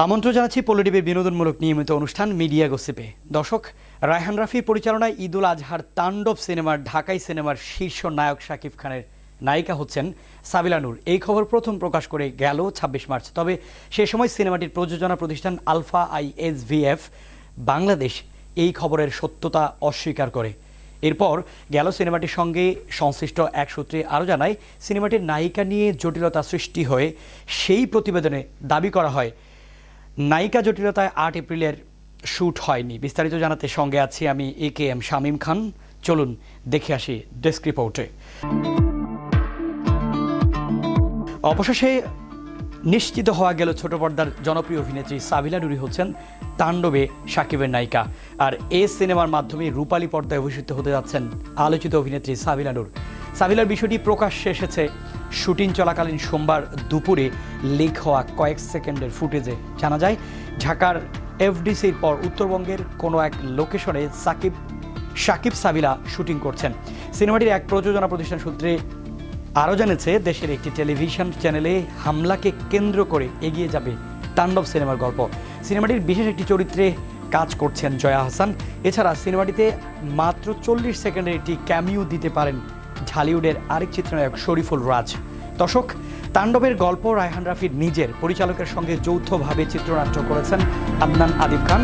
আমন্ত্রণ জানাচ্ছি পলিটিভির বিনোদনমূলক নিয়মিত অনুষ্ঠান মিডিয়া গোসিপে। দর্শক, রায়হান রাফির পরিচালনায় ঈদুল আজহার তাণ্ডব সিনেমার ঢাকাই সিনেমার শীর্ষ নায়ক শাকিব খানের নায়িকা হচ্ছেন সাবিলা নূর। এই খবর প্রথম প্রকাশ করে গেল ছাব্বিশ মার্চ। তবে সে সময় সিনেমাটির প্রযোজনা প্রতিষ্ঠান alpha I S VF Bangladesh এই খবরের সত্যতা অস্বীকার করে। এরপর গেল সিনেমাটির সঙ্গে সংশ্লিষ্ট এক সূত্রে আরও জানায়, সিনেমাটির নায়িকা নিয়ে জটিলতা সৃষ্টি হয়ে সেই প্রতিবেদনে দাবি করা হয় নায়িকা জটিলতায় আট এপ্রিলের শ্যুট হয়নি। বিস্তারিত জানাতে সঙ্গে আছি আমি এ কে এম শামীম খান। চলুন দেখে আসি ডেস্ক রিপোর্টে। অবশেষে নিশ্চিত হওয়া গেল ছোট পর্দার জনপ্রিয় অভিনেত্রী সাবিলা নুরি হচ্ছেন তাণ্ডবে সাকিবের নায়িকা। আর এ সিনেমার মাধ্যমে রূপালী পর্দায় অভিষিক্ত হতে যাচ্ছেন আলোচিত অভিনেত্রী সাবিলা নূর। সাবিলার বিষয়টি প্রকাশ্যে এসেছে শুটিং চলাকালীন সোমবার দুপুরে লিক হওয়া কয়েক সেকেন্ডের ফুটেজে জানা যায়, ঢাকার এফডিসির পর উত্তরবঙ্গের কোনো এক লোকেশনে সাকিব সাকিব সাবিলা শুটিং করছেন। সিনেমাটির এক প্রযোজনা প্রতিষ্ঠান সূত্রে আরও জানিয়েছে, দেশের একটি টেলিভিশন চ্যানেলে হামলাকে কেন্দ্র করে এগিয়ে যাবে তাণ্ডব সিনেমার গল্প। সিনেমাটির বিশেষ একটি চরিত্রে কাজ করছেন জয়া হাসান। এছাড়া সিনেমাটিতে মাত্র চল্লিশ সেকেন্ডের একটি ক্যামিও দিতে পারেন ঢালিউডের আরেক চিত্রনায়ক শরীফুল রাজ। দর্শক তাণ্ডবের গল্প রায়হান রাফির নিজের। পরিচালকের সঙ্গে যৌথভাবে চিত্রনাট্য করেছেন আদনান আদিব খান।